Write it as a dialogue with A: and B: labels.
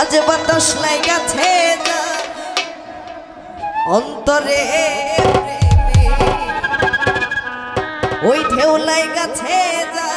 A: আজ বাতাস লাইগাছে যা অন্তরে ওই ঢেউ লাইগাছে যা